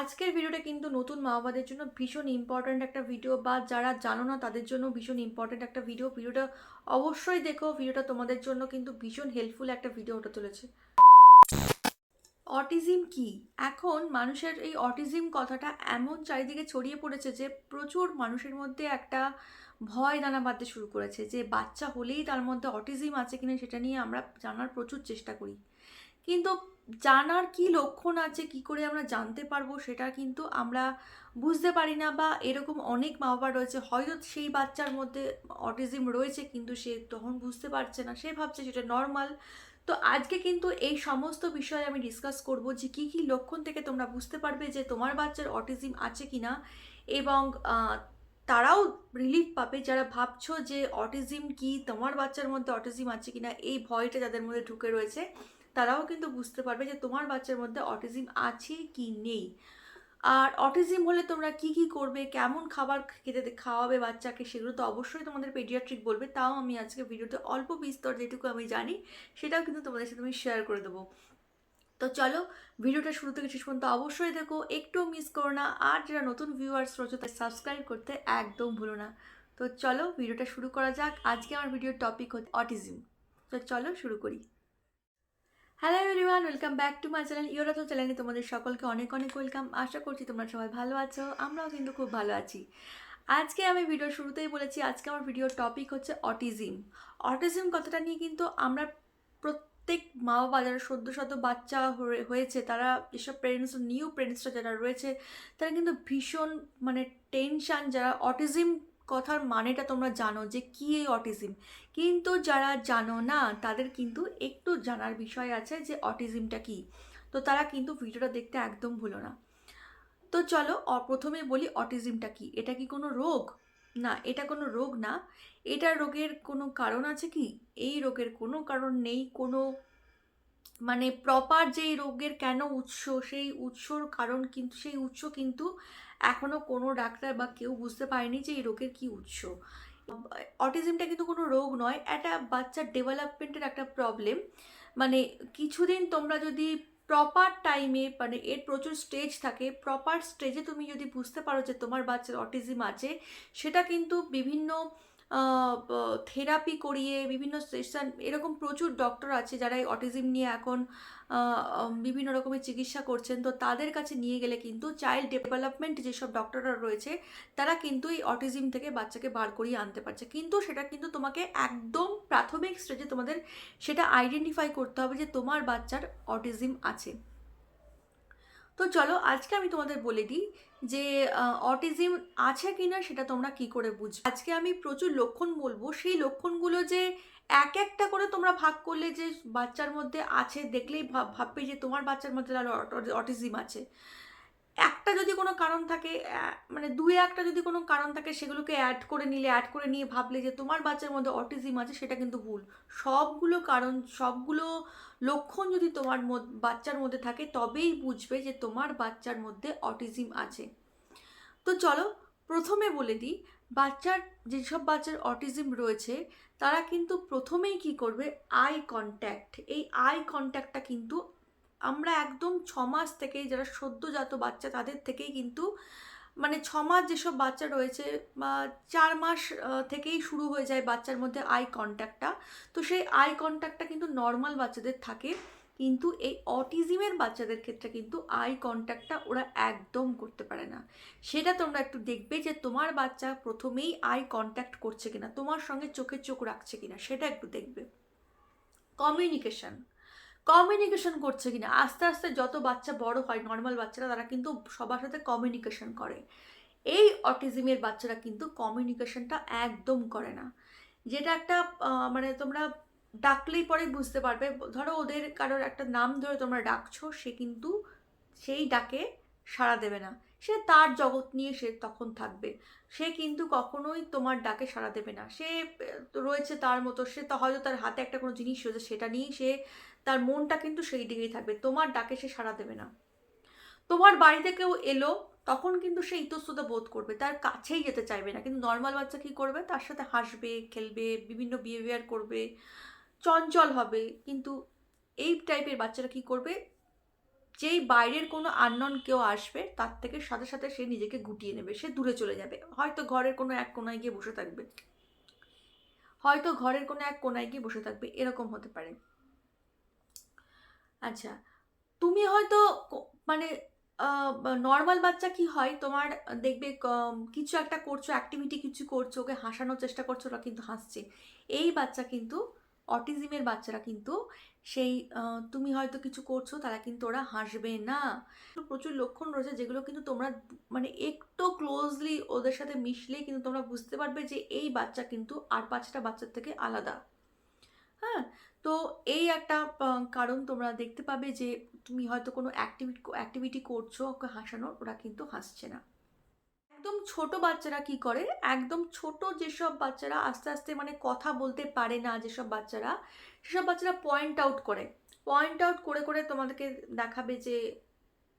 আজকের ভিডিওটা কিন্তু নতুন মা বাবাদের জন্য ভীষণ ইম্পর্ট্যান্ট একটা ভিডিও বা যারা জানো না তাদের জন্য ভীষণ ইম্পর্ট্যান্ট একটা ভিডিও ভিডিওটা অবশ্যই দেখো, ভিডিওটা তোমাদের জন্য কিন্তু ভীষণ হেল্পফুল একটা ভিডিও হতে চলেছে। অটিজম কি? এখন মানুষের এই অটিজম কথাটা এমন চারিদিকে ছড়িয়ে পড়েছে যে প্রচুর মানুষের মধ্যে একটা ভয় দানা বাঁধতে শুরু করেছে যে বাচ্চা হলেই তার মধ্যে অটিজম আছে কিনা সেটা নিয়ে আমরা জানার প্রচুর চেষ্টা করি। কিন্তু জানার কি লক্ষণ আছে, কি করে আমরা জানতে পারব সেটা কিন্তু আমরা বুঝতে পারি না বা এরকম অনেক মা বাবা রয়েছে, হয়তো সেই বাচ্চার মধ্যে অটিজম রয়েছে কিন্তু সে তখন বুঝতে পারছে না, সে ভাবছে সেটা নর্মাল। তো আজকে কিন্তু এই সমস্ত বিষয়ে আমি ডিসকাস করব যে কি কি লক্ষণ থেকে তোমরা বুঝতে পারবে যে তোমার বাচ্চার অটিজম আছে কি না এবং তারাও রিলিফ পাবে যারা ভাবছ যে অটিজম কি, তোমার বাচ্চার মধ্যে অটিজম আছে কিনা, এই ভয়টা যাদের মধ্যে ঢুকে রয়েছে। তারাও কিন্তু বুঝতে পারবে যে তোমার বাচ্চার মধ্যে অটিজম আছে কি নেই। আর অটিজম হলে তোমরা কি কি করবে, কেমন খাবার খেতে খাওয়াবে বাচ্চাকে সেগুলো তো অবশ্যই তোমাদের পেডিয়াট্রিক বলবে, তাও আমি আজকে ভিডিওতে অল্প বিস্তর যেটুকু আমি জানি, সেটাও কিন্তু তোমাদের সাথে আমি শেয়ার করে দেবো। তো চলো, ভিডিওটা শুরু থেকে শেষ পর্যন্ত অবশ্যই দেখো, একটু মিস করো না, আর যারা নতুন ভিউয়ার্স রয়েছে তাই সাবস্ক্রাইব করতে একদম ভুলো না। তো চলো, ভিডিওটা শুরু করা যাক, আজকে আমার ভিডিওর টপিক হচ্ছে অটিজম তো চলো, শুরু করি। Hello everyone welcome back to my channel তো চ্যানেলে তোমাদের সকলকে অনেক অনেক ওয়েলকাম আশা করছি তোমরা সবাই ভালো আছো, আমরাও কিন্তু খুব ভালো আছি। আজকে আমি ভিডিও শুরুতেই বলেছি, আজকে আমার ভিডিওর টপিক হচ্ছে অটিজম অটিজম কথাটা নিয়ে কিন্তু আমরা প্রত্যেক মা বাবা যারা সদ্য শত বাচ্চা হয়ে- হয়েছে, তারা এসব পেরেন্টস নিউ পেরেন্টসরা যারা রয়েছে, তারা কিন্তু ভীষণ মানে টেনশান যারা অটিজম কথার মানেটা তোমরা জানো যে কী এই অটিজম কিন্তু যারা জানো না, তাদের কিন্তু একটু জানার বিষয় আছে যে অটিজমটা কি। তো তারা কিন্তু ভিডিওটা দেখতে একদম ভুলো না। তো চলো প্রথমে বলি অটিজমটা কি। এটা কি কোনো রোগ? না, এটা কোনো রোগ না। এটা রোগের কোনো কারণ আছে কি? এই রোগের কোনো কারণ নেই। কোনো মানে প্রপার যেই রোগের কেন উৎস, সেই উৎসর কারণ কিন্তু, সেই উৎস কিন্তু এখনও কোনো ডাক্তার বা কেউ বুঝতে পারেনি যে এই রোগের কী উৎস। অটিজমটা কিন্তু কোনো রোগ নয়, এটা বাচ্চার ডেভেলপমেন্টের একটা প্রবলেম মানে কিছুদিন তোমরা যদি প্রপার টাইমে মানে এর প্রচুর স্টেজ থাকে প্রপার স্টেজে তুমি যদি বুঝতে পারো যে তোমার বাচ্চার অটিজম আছে, সেটা কিন্তু বিভিন্ন থেরাপি করিয়ে বিভিন্ন সেশন এরকম প্রচুর ডক্টর আছে যারা এই অটিজম নিয়ে এখন বিভিন্ন রকমের চিকিৎসা করছেন। তো তাদের কাছে নিয়ে গেলে কিন্তু চাইল্ড ডেভেলপমেন্ট যেসব ডক্টররা রয়েছে, তারা কিন্তু এই অটিজম থেকে বাচ্চাকে বার করিয়ে আনতে পারছে। কিন্তু সেটা কিন্তু তোমাকে একদম প্রাথমিক স্টেজে তোমাদের সেটা আইডেন্টিফাই করতে হবে যে তোমার বাচ্চার অটিজম আছে। তো চলো আজকে আমি তোমাদের বলে দিই যে অটিজম আছে কিনা সেটা তোমরা কি করে বুঝবে? আজকে আমি প্রচুর লক্ষণ বলব। সেই লক্ষণগুলো যে এক একটা করে তোমরা ভাগ করলে যে বাচ্চার মধ্যে আছে, দেখলেই ভাব ভাববে যে তোমার বাচ্চার মধ্যে অটিজম আছে। একটা যদি কোনো কারণ থাকে মানে দুই একটা যদি কোনো কারণ থাকে, সেগুলোকে অ্যাড করে নিলে অ্যাড করে নিয়ে ভাবলে যে তোমার বাচ্চার মধ্যে অটিজম আছে, সেটা কিন্তু ভুল। সবগুলো কারণ, সবগুলো লক্ষণ যদি তোমার বাচ্চার মধ্যে থাকে, তবেই বুঝবে যে তোমার বাচ্চার মধ্যে অটিজম আছে। তো চলো, প্রথমে বলে দিই, বাচ্চার, যেসব বাচ্চার অটিজম রয়েছে, তারা কিন্তু প্রথমেই কি করবে আই কন্ট্যাক্ট এই আই কন্ট্যাক্টটা কিন্তু আমরা একদম ছ মাস থেকেই যারা সদ্যজাত বাচ্চা তাদের থেকেই কিন্তু মানে ছ মাস যেসব বাচ্চা রয়েছে, বা চার মাস থেকেই শুরু হয়ে যায় বাচ্চার মধ্যে আই কন্ট্যাক্টটা তো সেই আই কন্ট্যাক্টটা কিন্তু নর্মাল বাচ্চাদের থাকে, কিন্তু এই অটিজমের বাচ্চাদের ক্ষেত্রে কিন্তু আই কন্ট্যাক্টটা ওরা একদম করতে পারে না। সেটা তোমরা একটু দেখবে যে তোমার বাচ্চা প্রথমেই আই কন্ট্যাক্ট করছে কিনা, তোমার সঙ্গে চোখে চোখ রাখছে কিনা, সেটা একটু দেখবে। কমিউনিকেশন কমিউনিকেশন করছে কিনা? আস্তে আস্তে যত বাচ্চা বড় হয় নর্মাল বাচ্চারা, তারা কিন্তু সবার সাথে কমিউনিকেশন করে। এই অটিজমের বাচ্চারা কিন্তু কমিউনিকেশনটা একদম করে না। যেটা একটা মানে তোমরা ডাকলেই পরে বুঝতে পারবে। ধরো ওদের কারোর একটা নাম ধরে তোমরা ডাকছো, সে কিন্তু সেই ডাকে সাড়া দেবে না। সে তার জগৎ নিয়ে সে তখন থাকবে। সে কিন্তু কখনোই তোমার ডাকে সাড়া দেবে না। সে রয়েছে তার মতো। সে তো হয়তো তার হাতে একটা কোনো জিনিস রয়েছে, সেটা নিয়েই সে তার মনটা কিন্তু সেই দিকেই থাকবে। তোমার ডাকে সে সাড়া দেবে না। তোমার বাড়িতে কেউ এলো, তখন কিন্তু সে ইতস্ততা বোধ করবে। তার কাছেই যেতে চাইবে না। কিন্তু নর্মাল বাচ্চা কি করবে? তার সাথে হাসবে, খেলবে, বিভিন্ন বিহেভিয়ার করবে, চঞ্চল হবে। কিন্তু এই টাইপের বাচ্চারা কি করবে? যেই বাইরের কোনো আননন কেউ আসবে, তার থেকে সাথে সাথে সে নিজেকে গুটিয়ে নেবে। সে দূরে চলে যাবে। হয়তো ঘরের কোনো এক কোনায় গিয়ে বসে থাকবে। হয়তো ঘরের কোনো এক কোনায় গিয়ে বসে থাকবে। এরকম হতে পারে। আচ্ছা তুমি হয়তো মানে নর্মাল বাচ্চা কি হয়? তোমার দেখবে কিছু একটা করছ অ্যাক্টিভিটি কিছু করছ, ওকে হাসানোর চেষ্টা করছ, ওরা কিন্তু হাসছে। এই বাচ্চা কিন্তু অটিজমের বাচ্চারা কিন্তু, সেই তুমি হয়তো কিছু করছ, তারা কিন্তু ওরা হাসবে না। প্রচুর লক্ষণ রয়েছে যেগুলো কিন্তু তোমরা মানে একটু ক্লোজলি ওদের সাথে মিশলেই কিন্তু তোমরা বুঝতে পারবে যে, এই বাচ্চা কিন্তু আর পাঁচটা বাচ্চার থেকে আলাদা। হ্যাঁ? তো এই একটা কারণ তোমরা দেখতে পাবে যে তুমি হয়তো কোনো অ্যাক্টিভিটি অ্যাক্টিভিটি করছ ওকে হাসানোর, ওরা কিন্তু হাসছে না। একদম ছোট বাচ্চারা কি করে? একদম ছোট যেসব বাচ্চারা আস্তে আস্তে মানে কথা বলতে পারে না যেসব বাচ্চারা, সেসব বাচ্চারা পয়েন্ট আউট করে। পয়েন্ট আউট করে করে তোমাদেরকে দেখাবে যে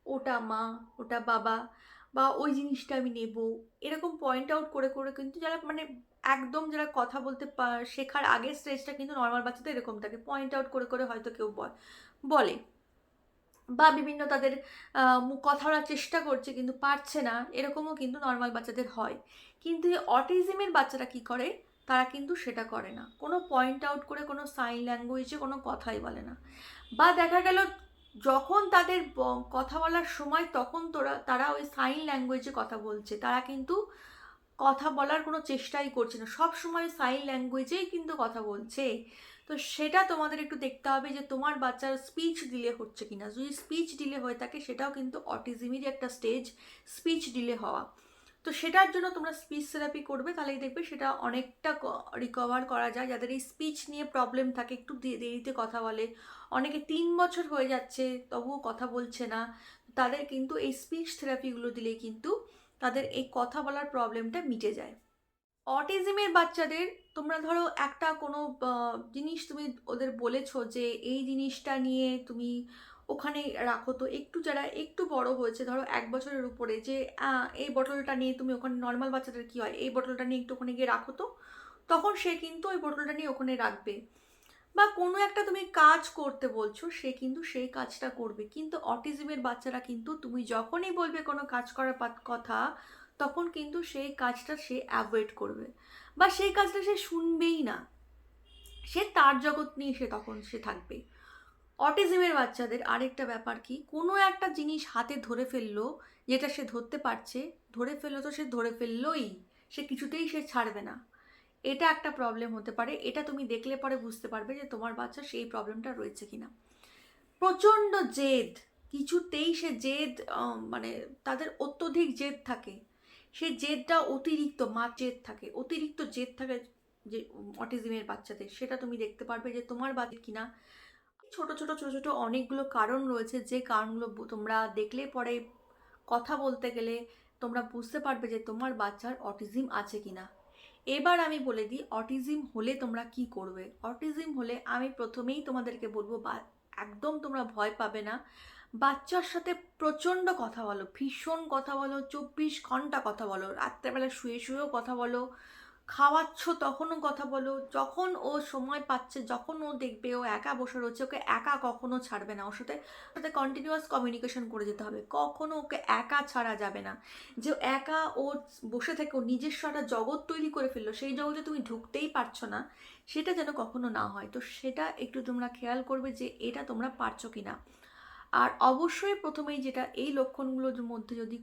ওটা মা, ওটা বাবা বা ওই জিনিসটা আমি নেব। এরকম পয়েন্ট আউট করে করে কিন্তু যারা মানে একদম যারা কথা বলতে শেখার আগের স্টেজটা কিন্তু নর্মাল বাচ্চাদের এরকম থাকে। পয়েন্ট আউট করে করে হয়তো কেউ বলে বা বিভিন্ন তাদের কথা বলার চেষ্টা করছে কিন্তু পারছে না। এরকমও কিন্তু নর্মাল বাচ্চাদের হয়। কিন্তু এই অটিজমের বাচ্চারা কি করে? তারা কিন্তু সেটা করে না। কোনো পয়েন্ট আউট করে, কোনো সাইন ল্যাঙ্গুয়েজে কোনো কথাই বলে না। বা দেখা গেল যখন তাদের কথা বলার সময় তখন তোরা, তারা ওই সাইন ল্যাঙ্গুয়েজে কথা বলছে। তারা কিন্তু কথা বলার কোনো চেষ্টাই করছে না। সব সময় সাইন ল্যাঙ্গুয়েজেই কিন্তু কথা বলছে। তো সেটা তোমাদের একটু দেখতে হবে যে তোমার বাচ্চার স্পিচ ডিলে হচ্ছে কিনা। যদি স্পিচ ডিলে হয়ে থাকে, সেটাও কিন্তু অটিজমেরই একটা স্টেজ স্পিচ ডিলে হওয়া। তো সেটার জন্য তোমরা স্পিচ থেরাপি করবে, তাহলেই দেখবে সেটা অনেকটা রিকভার করা যায়। যাদের এই স্পিচ নিয়ে প্রবলেম থাকে, একটু দেরিতে কথা বলে, অনেকে তিন বছর হয়ে যাচ্ছে, তবুও কথা বলছে না, তাদের কিন্তু এই স্পিচ থেরাপিগুলো দিলেই কিন্তু তাদের এই কথা বলার প্রবলেমটা মিটে যায়। অটিজমের বাচ্চাদের, তোমরা ধরো একটা কোনো জিনিস তুমি ওদের বলেছ যে এই জিনিসটা নিয়ে তুমি ওখানে রাখো তো একটু যারা একটু বড় হয়েছে, ধরো এক বছরের উপরে যে এই বটলটা নিয়ে তুমি ওখানে নর্মাল বাচ্চাদের কি হয়? এই বটলটা নিয়ে একটু ওখানে গিয়ে রাখো তো। তখন সে কিন্তু ওই বটলটা নিয়ে ওখানে রাখবে। বা কোনো একটা তুমি কাজ করতে বলছো, সে কিন্তু সেই কাজটা করবে। কিন্তু অটিজমের বাচ্চারা কিন্তু তুমি যখনই বলবে কোনো কাজ করার কথা, তখন কিন্তু সেই কাজটা সে অ্যাভয়েড করবে। বা সেই কাজটা সে শুনবেই না। সে তার জগৎ নিয়ে সে তখন সে থাকবে। অটিজমের বাচ্চাদের আরেকটা ব্যাপার কি? কোনো একটা জিনিস হাতে ধরে ফেলল, যেটা সে ধরতে পারছে, ধরে ফেলল তো সে ধরে ফেললোই, সে কিছুতেই সে ছাড়বে না। এটা একটা প্রবলেম হতে পারে, এটা তুমি দেখলে পরে বুঝতে পারবে যে তোমার বাচ্চা সেই প্রবলেমটা রয়েছে কিনা। প্রচণ্ড জেদ, কিছুতেই সে জেদ মানে তাদের অত্যধিক জেদ থাকে। সে জেদটা অতিরিক্ত মা জেদ থাকে, অতিরিক্ত জেদ থাকে যে অটিজমের বাচ্চাদের। সেটা তুমি দেখতে পারবে যে তোমার বাচ্চা কিনা। ছোট ছোট ছোট ছোট অনেকগুলো কারণ রয়েছে, যে কারণগুলো তোমরা দেখলে পরে কথা বলতে গেলে তোমরা বুঝতে পারবে যে তোমার বাচ্চার অটিজম আছে কিনা। এবার আমি বলে দিই অটিজম হলে তোমরা কি করবে? অটিজম হলে আমি প্রথমেই তোমাদেরকে বলব, বা একদম তোমরা ভয় পাবে না। বাচ্চার সাথে প্রচণ্ড কথা বলো, ভীষণ কথা বলো, চব্বিশ ঘণ্টা কথা বলো, রাত্রেবেলা শুয়ে শুয়েও কথা বলো খাওয়াচ্ছ তখনও কথা বলো। যখন ও সময় পাচ্ছে, যখন ও দেখবে ও একা বসে রয়েছে, ওকে একা কখনো ছাড়বে না। ওর সাথে সাথে কন্টিনিউয়াস কমিউনিকেশন করে যেতে হবে। কখনো ওকে একা ছাড়া যাবে না। যে একা ও বসে থেকে ও নিজস্ব একটা জগৎ তৈরি করে ফেলল, সেই জগতে তুমি ঢুকতেই পারছ না, সেটা যেন কখনো না হয়। তো সেটা একটু তোমরা খেয়াল করবে যে এটা তোমরা পারছ কি না আর অবশ্যই প্রথমেই যেটা, এই লক্ষণগুলোর মধ্যে যদি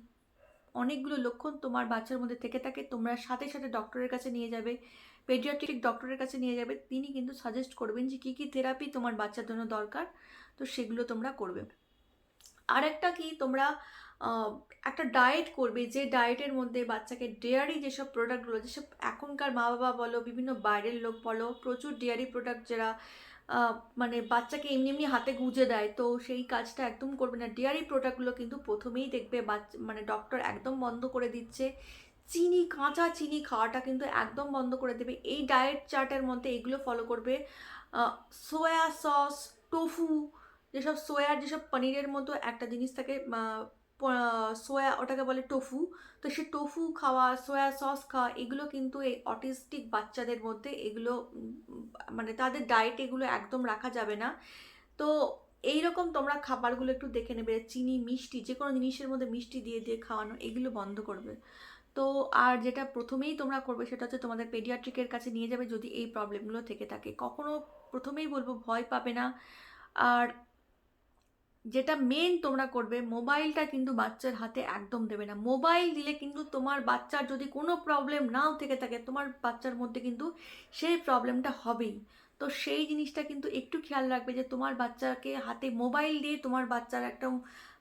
অনেকগুলো লক্ষণ তোমার বাচ্চার মধ্যে থেকে থাকে, তোমরা সাথে সাথে ডক্টরের কাছে নিয়ে যাবে পেডিয়াট্রিক ডক্টরের কাছে নিয়ে যাবে, তিনি কিন্তু সাজেস্ট করবেন যে কী কী থেরাপি তোমার বাচ্চার জন্য দরকার, তো সেগুলো তোমরা করবে। আরেকটা কি তোমরা একটা ডায়েট করবে, যে ডায়েটের মধ্যে বাচ্চাকে ডেয়ারি যেসব প্রোডাক্টগুলো যেসব এখনকার মা বাবা বলো, বিভিন্ন বাইরের লোক বলো, প্রচুর ডেয়ারি প্রোডাক্ট যারা মানে বাচ্চাকে এমনি এমনি হাতে গুঁজে দেয়, তো সেই কাজটা একদম করবে না। ডেয়ারি প্রোডাক্টগুলো কিন্তু প্রথমেই দেখবে বাচ্চা মানে ডক্টর একদম বন্ধ করে দিচ্ছে। চিনি, কাঁচা চিনি খাওয়াটা কিন্তু একদম বন্ধ করে দেবে। এই ডায়েট চার্টের মধ্যে এগুলো ফলো করবে। সোয়া সস টোফু যেসব সোয়ার যেসব পনিরের মতো একটা জিনিস থাকে সোয়া ওটাকে বলে টোফু। তো সে টোফু খাওয়া, সোয়া সস খাওয়া, এগুলো কিন্তু এই অটিস্টিক বাচ্চাদের মধ্যে এগুলো মানে তাদের ডায়েট এগুলো একদম রাখা যাবে না। তো এই রকম তোমরা খাবারগুলো একটু দেখে নেবে, চিনি, মিষ্টি যে কোনো জিনিসের মধ্যে মিষ্টি দিয়ে দিয়ে খাওয়ানো, এগুলো বন্ধ করবে। তো আর যেটা প্রথমেই তোমরা করবে সেটা হচ্ছে তোমাদের পেডিয়াট্রিকের কাছে নিয়ে যাবে যদি এই প্রবলেমগুলো থেকে থাকে। কখনো প্রথমেই বলব ভয় পাবে না। আর যেটা মেন তোমরা করবে মোবাইলটা কিন্তু বাচ্চার হাতে একদম দেবে না। মোবাইল দিলে কিন্তু তোমার বাচ্চার যদি কোনো প্রবলেম নাও থেকে থাকে, তোমার বাচ্চার মধ্যে কিন্তু সেই প্রবলেমটা হবেই। তো সেই জিনিসটা কিন্তু একটু খেয়াল রাখবে যে তোমার বাচ্চাকে হাতে মোবাইল দিয়ে তোমার বাচ্চার একটা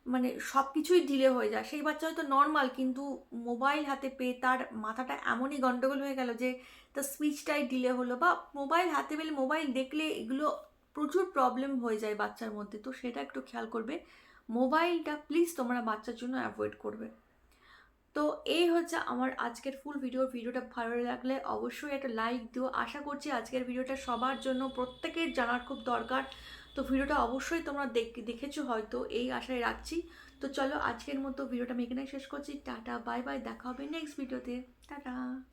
মানে সব কিছুই ঢিলে হয়ে যায়। সেই বাচ্চা হয়তো নর্মাল কিন্তু মোবাইল হাতে পেয়ে তার মাথাটা এমনই গন্ডগোল হয়ে গেল যে, তার স্পিচটাই ডিলে হলো বা মোবাইল হাতে পেলে মোবাইল দেখলে এগুলো প্রচুর প্রবলেম হয়ে যায় বাচ্চার মধ্যে, তো সেটা একটু খেয়াল করবে। মোবাইলটা প্লিজ তোমরা বাচ্চার জন্য অ্যাভয়েড করবে। তো এই হচ্ছে আমার আজকের ফুল ভিডিও ভিডিওটা ভালো লাগলে অবশ্যই একটা লাইক দিও। আশা করছি আজকের ভিডিওটা সবার জন্য, প্রত্যেকের জানার খুব দরকার। তো ভিডিওটা অবশ্যই তোমরা দেখ- দেখেছ হয়তো, এই আশায় রাখছি। তো চলো আজকের মতো ভিডিওটা আমি এখানে শেষ করছি। টাটা বাই বাই দেখা হবে নেক্সট ভিডিওতে টাটা।